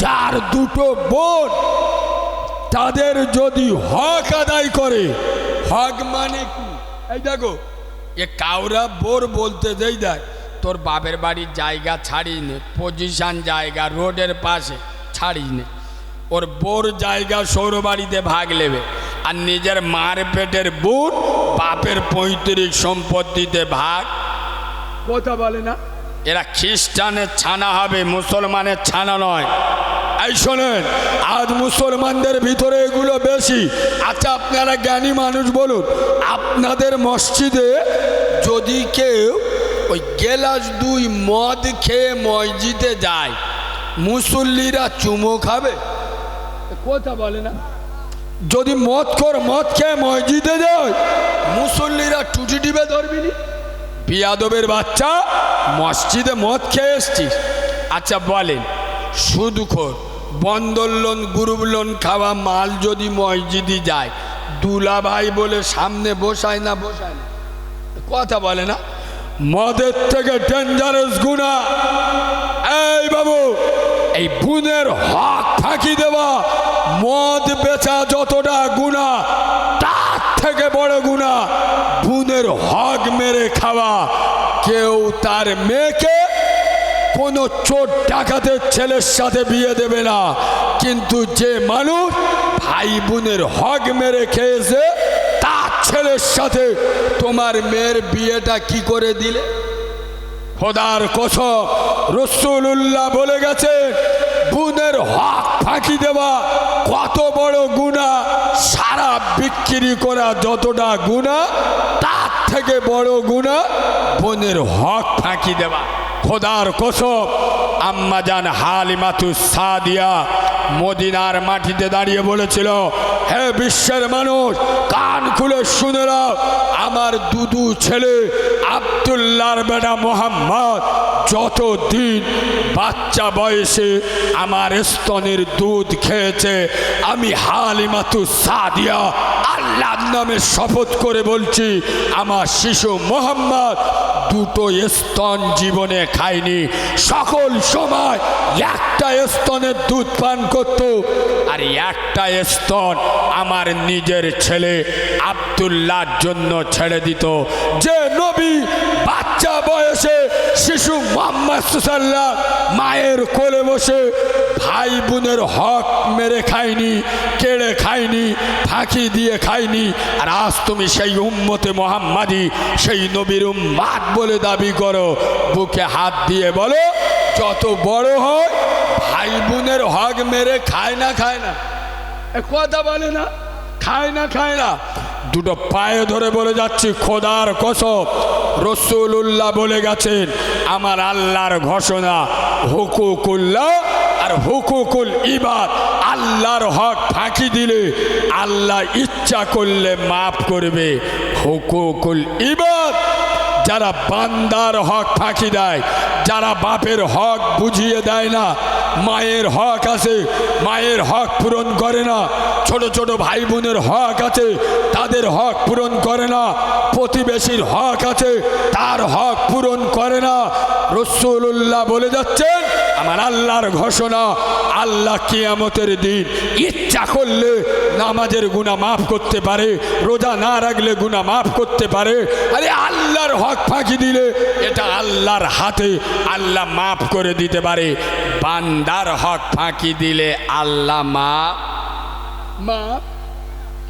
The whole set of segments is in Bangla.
চার দুটো বোন। তাদের যদি হক আদায় করে, হক মানে কি? এই দেখো, এ কাউরা বোর বলতে দেই দেয়, তোর বাপের বাড়ির জায়গা ছাড়িয়ে নে পজিশন জায়গা, রোডের পাশে ছাড়িয়ে নে। ওর বোর জায়গা সৌর বাড়িতে ভাগ নেবে, আর নিজের মার পেটের বুট বাপের পঁয়ত্রিশ সম্পত্তিতে ভাগ। কথা বলে না? এরা খ্রিস্টানের ছানা হবে, মুসলমানের ছানা নয়। এই শোনেন আজ মুসলমানদের ভিতরে এগুলো বেশি। আচ্ছা আপনারা জ্ঞানী মানুষ বলুন আপনাদের মসজিদে যদি কেউ ওই গেলাস দুই মদ খেয়ে মসজিদে যায় মুসল্লিরা চুমো খাবে? কথা বলে না। যদি মদ কর মদ খেয়ে মসজিদে যায় মুসল্লিরা টুটি টিপে ধরবিনি বিয়াদবের বাচ্চা মসজিদে মদ খেয়ে এসছিস। আচ্ছা বলেন সুদখোর বন্দর লোন গ্রুপ লোন খাওয়া মাল যদি মসজিদে যায় দুলা ভাই বলে সামনে বসায় না বসায় না। কথা বলে না। মদের থেকে ডেঞ্জারাস গুণা। এই বাবু, এই বুনের হক ফাঁকি দেওয়া, মদ বেচা যতটা গুণা, তার থেকে বড় গুণা, বুনের হক মেরে খাওয়া। কেউ তার মেয়েকে কোনো চোর ডাকাতের ছেলের সাথে বিয়ে দেবে না। কিন্তু যে মানুষ ভাই বোনের হক মেরে খেয়েছে, তার ছেলের সাথে তোমার মেয়ের বিয়েটা কি করে দিলে? খোদার কসম রসুল্লাহ বলে গেছে, বুনের হক ফাঁকি দেওয়া কত বড় গুণা। সারা বিক্রি করা যতটা গুণা, তার থেকে বড় গুণা বোনের হক ফাঁকি দেওয়া। খোদার কোসব। আম্মাজান হালিমাতু সাদিয়া মদিনার মাটিতে দাঁড়িয়ে বলেছিল, হে বিশ্বের মানুষ, কান খুলে শুনে আমার দুদু ছেলে আবদুল্লার বেটা মোহাম্মদ যতদিন বাচ্চা বয়সে আমার স্তনের দুধ খেয়েছে, আমি হালিমাতু সাদিয়া আল্লাহর নামে শপথ করে বলছি, আমার শিশু মোহাম্মদ দুটো স্তন জীবনে খায়নি। সকল সময় একটা স্তনের দুধ পান করত আর একটা স্তন আমার নিজের ছেলে আবদুল্লার জন্য ছেড়ে দিত। যে নবী বাচ্চা বয়সে শিশু মোহাম্মদ মায়ের কোলে বসে ভাই বোনের হক মেরে খায়নি, কেড়ে খায়নি, ফাঁকি দিয়ে খায়নি। আর আজ তুমি সেই উম্মতে মোহাম্মাদি, সেই নবীর উম্মাদ বলে দাবি করো, বুকে হাত দিয়ে বলো যত বড় হয়, ভাই বোনের হক মেরে খায় না খায় না। কথা বলে না, খায় না খায় না। দুটো পায়ে ধরে বলে যাচ্ছি, খোদার কসব রসুল্লাহ বলে গেছেন, আমার আল্লাহর ঘোষণা, হুকুকুল্লাহ আর হুকুকুল ইবাদ, আল্লাহর হক ফাঁকি দিলে আল্লাহ ইচ্ছা করলে মাফ করবে। হুকুকুল ইবাদ, যারা বান্দার হক ফাঁকি দেয় যারা বাপের হক বুঝিয়ে দেয় না মায়ের হক আছে মায়ের হক পূরণ করে না ছোট ছোট ভাই বোনের হক আছে, তাদের হক পূরণ করে না, প্রতিবেশীর হক আছে, তার হক পূরণ করে না। রসুল্লাহ বলে যাচ্ছেন, আমার আল্লাহর ঘোষণা, আল্লাহ কিয়ামতের দিন ইচ্ছা করলে নামাজের গুণা মাফ করতে পারে, রোজা না রাখলে গুণা মাফ করতে পারে। আরে আল্লাহর হক ফাঁকি দিলে এটা আল্লাহর হাতে আল্লাহ মাফ করে দিতে পারে। বান্দার হক ফাঁকি দিলে আল্লাহ মা মা,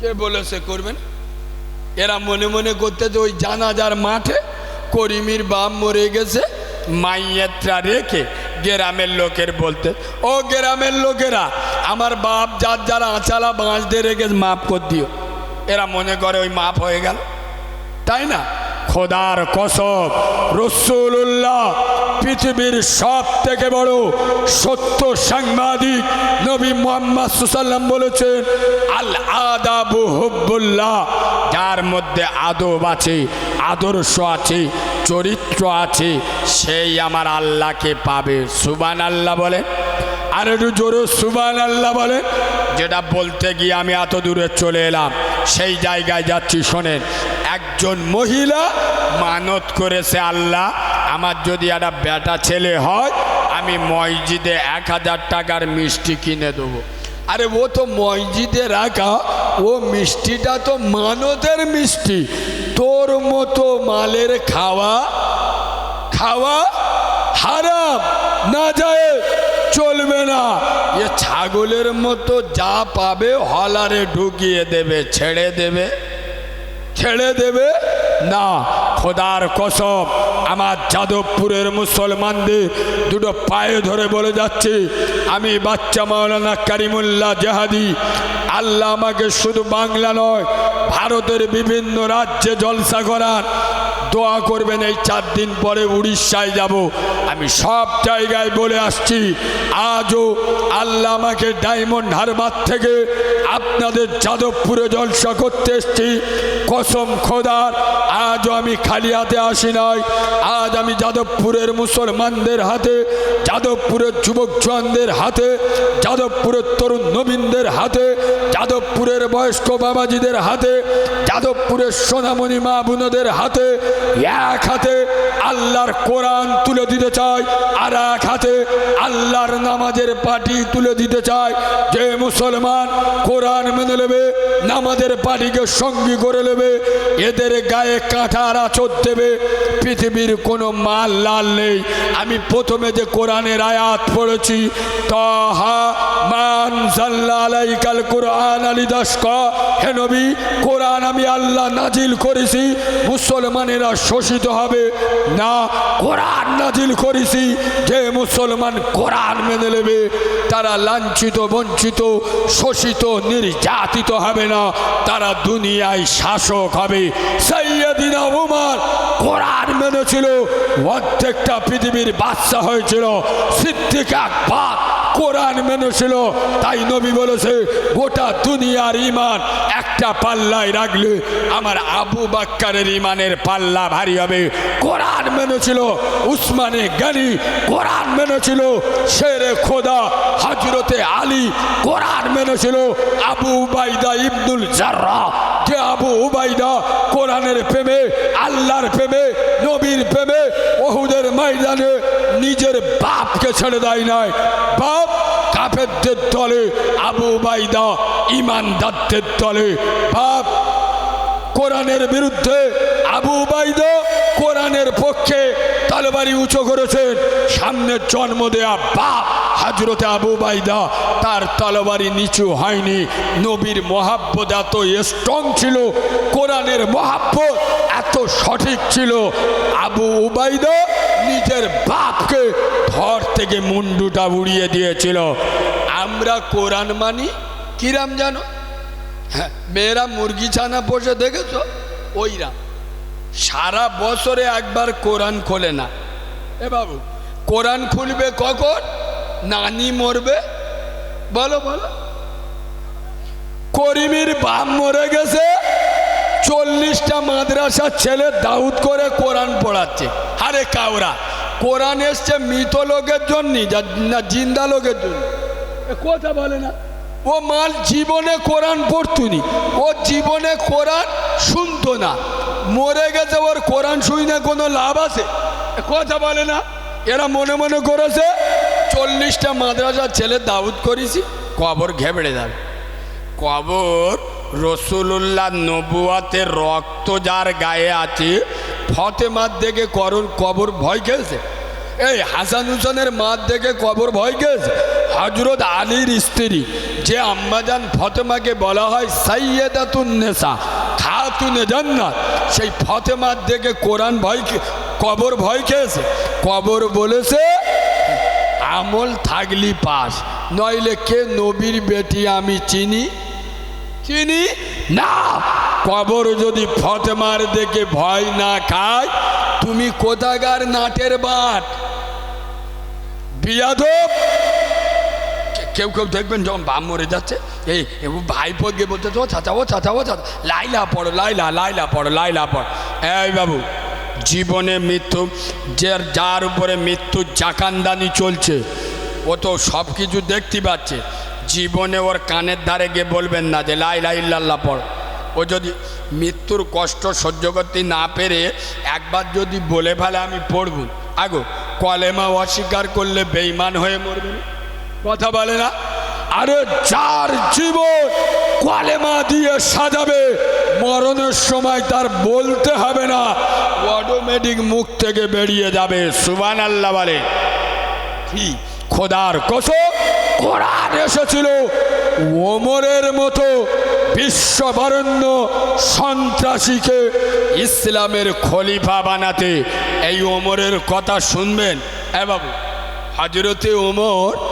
কে বলেছে করবেন? এরা মনে মনে করতে যে ওই জানাজার মাঠে করিমির বাপ মরে গেছে, মাইয়াত্রা রেখে গ্রামের লোকের বলতে, ও গ্রামের লোকেরা, আমার বাপ, যার যারা আঁচালা বাঁশ দিয়ে রেখে মাফ কর দিও। এরা মনে করে ওই মাপ হয়ে গেল। তাই না? খোদার কসব রসুল্লাহ পৃথিবীর সব থেকে বড় সত্য সাংবাদিক নবী মোহাম্মদ সুসাল্লাম বলেছেন আল আদাবু হব্বুল্লাহ যার মধ্যে আদব আছে, আদর্শ আছে, চরিত্র আছে, সেই আমার আল্লাহকে পাবে। সুবান আল্লাহ বলে আর একটু জোরে সুবান আল্লাহ বলে যেটা বলতে গিয়ে আমি এত দূরে চলে এলাম। সেই জায়গায় যাচ্ছি, শোনেন। একজন মহিলা মানত করেছে আল্লাহ আমার যদি একটা বেটা ছেলে হয়, আমি মসজিদে এক হাজার টাকার মিষ্টি কিনে দেবো। আরে ও তো মসজিদে রাখা, ও মিষ্টিটা তো মানতের মিষ্টি। তোর মতো মালের খাওয়া খাওয়া হারাম, না যায়, চলবে না। এ ছাগলের মতো যা পাবে হলারে ঢুকিয়ে দেবে, ছেড়ে দেবে। ছেড়ে দেবে? না, খোদার কসম। আমার যাদবপুরের মুসলমানদের দুটো পায়ে ধরে বলে যাচ্ছে, আমি বাচ্চা মাওলানা কারিমুল্লাহ জাহাদি। আল্লাহ আমাকে শুধু বাংলা নয়, ভারতের বিভিন্ন রাজ্যে জলসা করার দোয়া করবেন, এই চার দিন পরে উড়িষ্যায় যাব। আমি সব জায়গায় বলে আসছি, আজও আল্লাহ আমাকে ডায়মন্ড হারবার থেকে আপনাদের যাদবপুরে জলসা করতে এসছি। কসম খোদার, আজও আমি খালি হাতে আসি নাই। আজ আমি যাদবপুরের মুসলমানদের হাতে, যাদবপুরের যুবক জওয়ানদের হাতে, যাদবপুরের তরুণ নবীনদের হাতে, যাদবপুরের বয়স্ক বাবাজিদের হাতে, যাদবপুরের সোনামণি মা বোনদের হাতে এক হাতে আল্লাহর কোরআন তুলে দিতে চাই আর এক হাতে আল্লাহর নামাজের পাটি তুলে দিতে চাই যে মুসলমান কোরআন মেনে নেবে, নামাজের পাটিকে সঙ্গী করে নেবে, এদের গায়ে কাঁটার আচর দেবে, পৃথিবীর কোনো মাল লাল নেই। আমি প্রথমে যে কোরআনের আয়াত পড়েছি, তাহা কোরআন আমি আল্লাহ নাজিল করেছি, মুসলমানেরা শোষিত হবে। না নাজিল করেছি, যে মুসলমান মেনে নেবে, তারা লাঞ্ছিত, বঞ্চিত, শোষিত, নির্যাতিত হবে না, তারা দুনিয়ায় শাসক হবে। উমার কোরআন মেনেছিল, অর্ধেকটা পৃথিবীর বাচ্চা হয়েছিল, সিদ্দিক আকবর। কোরআন মেনেছিল, তাই নবী বলেছে, গোটা দুনিয়ার ইমান একটা পাল্লায় রাখলে আমার আবু বাক্কারের ইমানের পাল্লা ভারী হবে। কোরআন মেনেছিল, উসমানে গানি কোরআন মেনেছিল, শেরে খোদা হজরতে আলী কোরআন মেনেছিল, আবু উবাইদা ইবনুল জাররা যে আবু উবাইদা কোরআনের প্রেমে, আল্লাহর প্রেমে, নবীর প্রেমে, ওহুদের ময়দানে নিজের বাপকে ছেড়ে দেয় নাই। বাপ কাফেরদের দলে, আবু বাইদা ইমানদারদের দলে। বাপ কোরআনের বিরুদ্ধে আবু বাইদা কোরআনের পক্ষে তালবাড়ি উঁচু করেছেন। সামনে জন্ম দেয়া বাপ হাজরতে আবু বাইদা, তার তলবারি নিচু হয়নি। নবীর মহাব্বত এত স্ট্রং ছিল, কোরআনের মহাব্বত এত সঠিক ছিল। আবু উবাইদা নিজের বাপকে ধর থেকে মুন্ডুটা উড়িয়ে দিয়েছিল। আমরা কোরআন মানি? কিরাম জানো? হ্যাঁ মেয়েরা মুরগি ছানা বসে দেখেছ? ওইরা। সারা বছরে একবার কোরআন খোলে না। এ বাবু, কোরআন খুলবে কখন? নানি মরবে? বলো বলো। করিমির বাপ মরে গেছে, চল্লিশটা মাদ্রাসার ছেলে দাউদ করে কোরআন পড়াচ্ছে। আরে কাউরা কোরআন এসছে মৃত লোকের জন্য না জিন্দা লোকের জন্য। কথা বলে না। ও মাল জীবনে কোরআন পড়তুনি, ও জীবনে কোরআন শুনতো না। মরে গেছে ওর কোরআন শুই না কোনো লাভ আছে? কথা বলে না। এরা মনে মনে করেছে, চল্লিশটা মাদ্রাসার ছেলে দাউদ করেছি, কবর ঘেবড়ে যাবে। কবর রসুল্লাহ নবুয়াতের রক্ত যার গায়ে আছে, ফতেমার দেখে করুন কবর ভয় খেয়েছে এই হাসান হুসেনের মার দেখে কবর ভয় খেয়েছে হজরত আলীর স্ত্রী, যে আম্মাজান ফতেমাকে বলা হয় সাইয়েদাতুন্নেসা খাতুনে জান্নাত সেই ফতেমার দেখে কোরআন ভয় কবর ভয় খেয়েছে। কবর বলেছে, আমল থাকলি পাস, নইলে কে নবীর বেটি আমি চিনি? চিনি না। কবর যদি ফতেমার দেখে ভয় না খায়, তুমি কোথাকার নাটের বাট? বিয়াদব। কেউ কেউ দেখবেন যখন বাম মরে যাচ্ছে, এই ভাইপো গিয়ে বলতে ও চাচা ও চাচা ও চাচা, লাইলা পড়ো, লাইলা লাইলা পড়ো লাইলা পড়ো। এই বাবু, জীবনে মৃত্যু, যে যার উপরে মৃত্যু জাকানদানি চলছে, ও তো সব কিছু দেখতে পাচ্ছে। জীবনে ওর কানের ধারে গিয়ে বলবেন না যে লাই লাই ইল্লাল্লাহ পড়। ও যদি মৃত্যুর কষ্ট সহ্য করতে না পেরে একবার যদি বলে ফেলে, আমি পড়ব। আগো, কলেমা অস্বীকার করলে বেইমান হয়ে মরবে না? কথা বলে না? আরে যার জীবন কলেমা দিয়ে সাজাবে, মরণের সময় তার বলতে হবে না অটোমেটিক মুখ থেকে বেরিয়ে যাবে সুবান আল্লাহ বলে। কি? খোদার কসম, কোরআন এসেছিল, ওমরের মতো বিশ্ববরণ্য সন্ত্রাসীকে ইসলামের খলিফা বানাতে। এই ওমরের কথা শুনবেন? এ বাবু হজরতে ওমর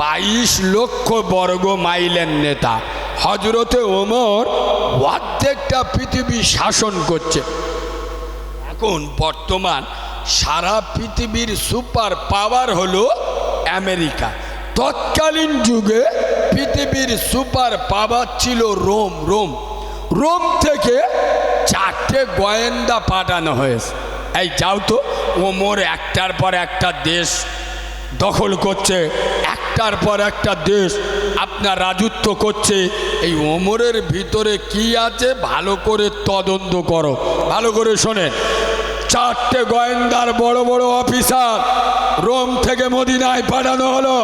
বাইশ লক্ষ বর্গ মাইলের নেতা। হজরতে ওমর অর্ধেকটা পৃথিবী শাসন করছে। এখন বর্তমান সারা পৃথিবীর সুপার পাওয়ার হলো আমেরিকা। তৎকালীন যুগে পৃথিবীর সুপার পাওয়ার ছিল রোম রোম। রোম থেকে চারটে গোয়েন্দা পাঠানো হয়েছে। এই যাও তো, ওমর একটার পর একটা দেশ দখল করছে। একটার পর একটা দেশ আপনার রাজত্ব করছে, এই ওমরের ভিতরে কি আছে ভালো করে তদন্ত করো। ভালো করে শোনেন চারটে গোয়েন্দার বড় বড় অফিসার রোম থেকে মদিনায় পাঠানো হলো।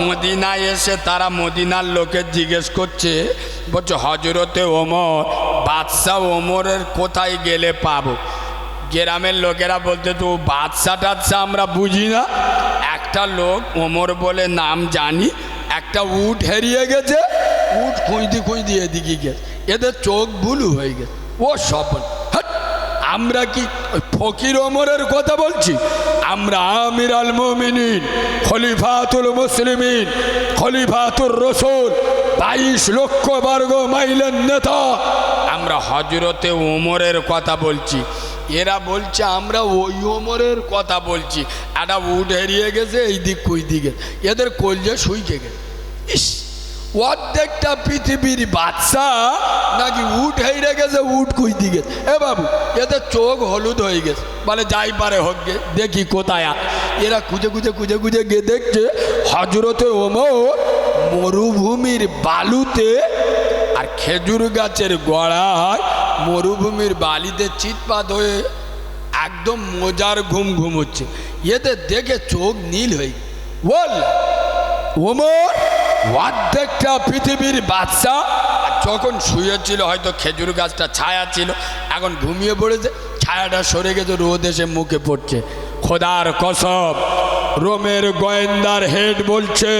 মদিনায় এসে তারা মদিনার লোকের জিজ্ঞেস করছে, বলছে হজরতে ওমর, বাদশাহ ওমরের কোথায় গেলে পাবো? গ্রামের লোকেরা বলতে তো বাদশা টাদশা আমরা বুঝি না। একটা লোক ওমর বলে নাম জানি, একটা উট হারিয়ে গেছে, উট খুঁজতে খুঁজতে এদিকে গেছে। এদের চোখ ভুলু হয়ে গেছে। ও হাট! আমরা কি ফকির ওমরের কথা বলছি? আমরা আমির আল মোমিনিন, খলিফাতুল মুসলিমিন, খলিফাতুর রসুল, বাইশ লক্ষ বর্গ মাইলের নেতা। আমরা হজরতে ওমরের কথা বলছি। এরা বলছে, আমরা ওই ওমরের কথা বলছি। একটা উঠ হারিয়ে গেছে, এই দিক কুই দিকে। এদের কলজে শুইকে গেছে ইস, অর্ধেকটা পৃথিবীর বাচ্চা নাকি উঠ হেরে গেছে উঠ কুই দিকে? এ বাবু, এদের চোখ হলুদ হয়ে গেছে। বলে, যাই পারে হোক গে, দেখি কোথায় এরা খুঁজে খুঁজে খুঁজে খুঁজে গিয়ে দেখছে হজরতে ওমর মরুভূমির বালুতে আর খেজুর গাছের গোড়ায় মরুভূমির বালিতে চিৎপাত হয়ে একদম মজার ঘুম ঘুম হচ্ছে এদের দেখে চোখ নীল হয়ে। বল, ওমর, অর্ধেকটা পৃথিবীর আর যখন শুয়েছিল, হয়তো খেজুর গাছটা ছায়া ছিল, এখন ঘুমিয়ে পড়েছে, ছায়াটা সরে গেছে, রোদ এসে মুখে পড়ছে খোদার কসব রোমের গোয়েন্দার হেড বলছে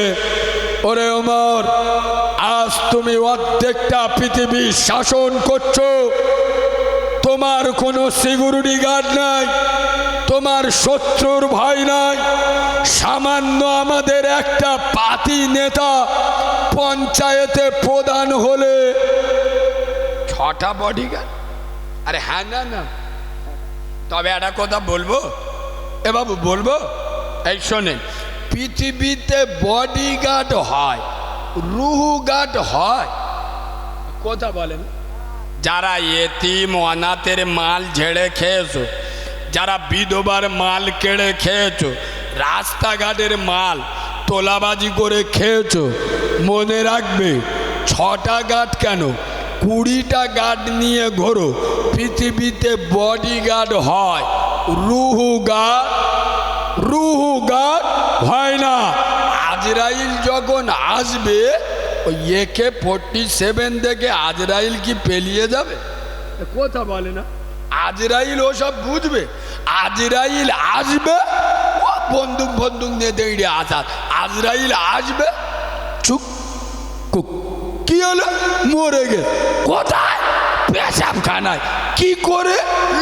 ওরে ওমর, আজ তুমি অর্ধেকটা পৃথিবী শাসন করছ। তোমার কোনো সিকিউরিটি গার্ড নাই, তোমার শত্রুর ভয় নাই। সামান্য আমাদের একটা পাতি নেতা পঞ্চায়েতে প্রধান হলে ছটা বডিগার্ড আরে হ্যাঁ না না। তবে একটা কথা বলব? এ বাবু, বলব? এই শোনেন পৃথিবীতে বডিগার্ড হয় রুহু গার্ড হয়। কথা বলেন। যারা এতিম অনাথের মাল ঝেড়ে খেয়েছো যারা বিধবার মাল কেড়ে খেয়েছো রাস্তাঘাটের মাল তোলাবাজি করে খেয়েছো মনে রাখবে ছটা গার্ড কেন? কুড়িটা গার্ড নিয়ে ঘোরো পৃথিবীতে বডি গার্ড হয় রুহু গার্ড রুহু গার্ড হয় না। আজরাইল যখন আসবে ওই একে ফোরটি সেভেন থেকে আজরাইল কি পেলিয়ে যাবে? কথা বলে না। আজরাইল ওসব বুঝবে। আজরাইল আসবে ও বন্দুক বন্দুক নিয়ে দেড়ে আসার আজরাইল আসবে চুক কুক কি হলো? মরে গে কোথায়? পেশাব খানায় কি করে?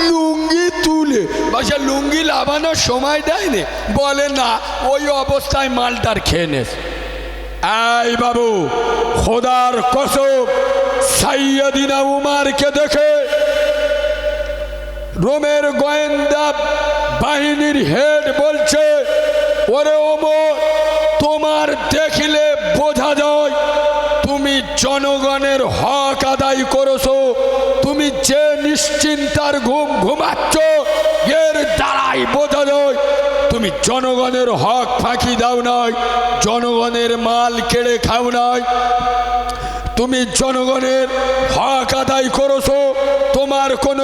লুঙ্গি তুলে। বাসা লুঙ্গি লাভানোর সময় দেয়নি। বলে, না, ওই অবস্থায় মালটার খেয়ে নেস এই বাবু, খোদার কসব সাইয়দিনা উমারকে দেখে রোমের গোয়েন্দা বাহিনীর হেড বলছে, ওরে ওমর, তোমার দেখলে বোঝা যায় জনগণের হক আদায় করেছ। তুমি যে নিশ্চিন্তার ঘুম ঘুমাচ্ছ, এর দ্বারাই বোঝা যায়, তুমি জনগণের হক ফাঁকি দাও নয় জনগণের মাল কেড়ে খাও নয় তুমি জনগণের হক আদায় করেছ, তোমার কোনো